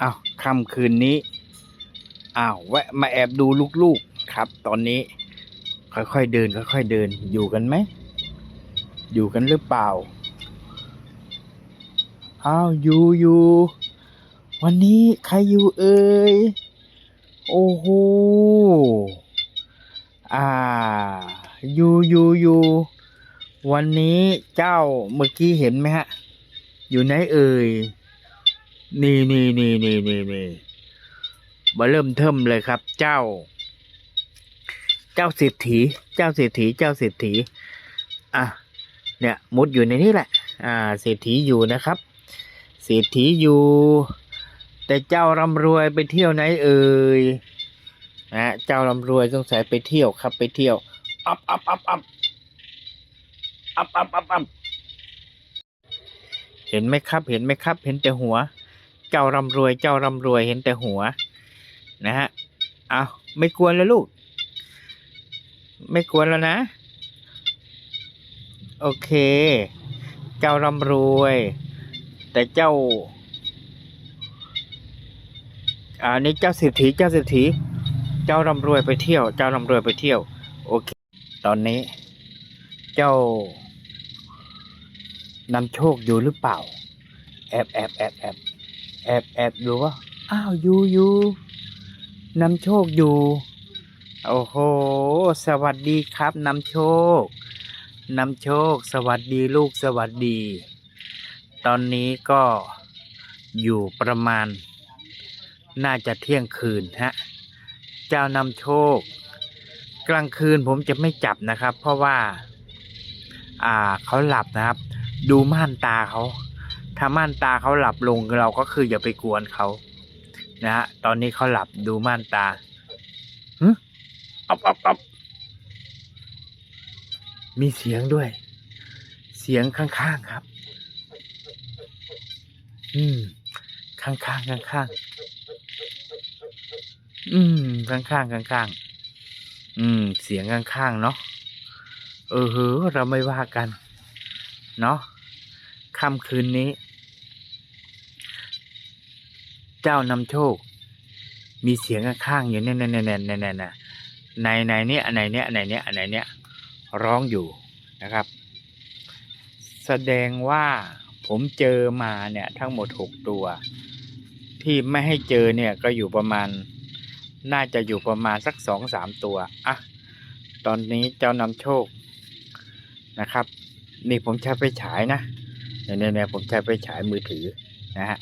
อ้าวค่ำคืนนี้อ้าวแวะมาแอบดูลูกๆครับ ตอนนี้ ค่อยๆเดินค่อยๆเดิน อยู่กันไหม อยู่กันหรือเปล่าอ้าวอยู่อยู่วันนี้ใครอยู่เอ่ยโอ้โหอ่าอยู่อยู่อยู่วันนี้เจ้าเมื่อกี้เห็นไหมฮะ อยู่ไหนเอ่ย นี่นี่นี่นี่นี่นี่มาเริ่มเทิมเลยครับ เจ้า เจ้าเศรษฐี เจ้าเศรษฐี เจ้าเศรษฐี อะ เนี่ย มุดอยู่ในนี้แหละ อ่า เศรษฐีอยู่นะครับ เศรษฐีอยู่ แต่เจ้าร่ำรวยไปเที่ยวไหนเอ่ย นะ เจ้าร่ำรวยสงสัยไปเที่ยวครับ ไปเที่ยว อัพอัพอัพอัพอัพอัพอัพอัพเห็นไหมครับ เห็นไหมครับ เห็นแต่หัว เจ้าร่ำรวย เจ้าร่ำรวยเห็นแต่หัว นะฮะเอาไม่กวนแล้วลูก ไม่กวนแล้วนะ โอเค เจ้าร่ำรวย แต่เจ้าอ่านี่เจ้าเศรษฐีเจ้าเศรษฐีเจ้าร่ำรวยไปเที่ยว เจ้าร่ำรวยไปเที่ยว โอเค ตอนนี้ เจ้านำโชคอยู่หรือเปล่า แอบแอบแอบแอบ แอบแอบดูว่าอ้าวยูยูนำโชคอยู่ โอ้โห สวัสดีครับนำโชคนำโชค สวัสดีลูกสวัสดี ตอนนี้ก็อยู่ประมาณ น่าจะเที่ยงคืนฮะ เจ้านำโชค กลางคืนผมจะไม่จับนะครับ เพราะว่า อ่าเขาหลับนะครับ ดูม่านตาเขา ถ้าม่านตาเขาหลับลงเราก็คืออย่าไปกวนเขานะฮะตอนนี้เขาหลับดูม่านตาฮึอับอับอับมีเสียงด้วย เสียงข้างๆครับ อืม ข้างๆข้างๆอืม ข้างๆข้างๆอืม เสียงข้างๆเนาะ เออเฮ้อเราไม่ว่ากัน เนาะค่ำคืนนี้ เจ้านำโชค มีเสียงข้างๆอยู่แน่ๆๆๆๆๆในในเนี้ยอันไหนเนี้ยอันไหนเนี้ยอันไหนเนี้ยร้องอยู่นะครับ แสดงว่าผมเจอมาเนี่ยทั้งหมดหกตัว ที่ไม่ให้เจอเนี่ยก็อยู่ประมาณ น่าจะอยู่ประมาณสักสองสามตัวอะตอนนี้เจ้านำโชคนะครับ นี่ผมใช้ไปฉายนะเนี่ยเนี่ยผมใช้ไปฉายมือถือนะฮะ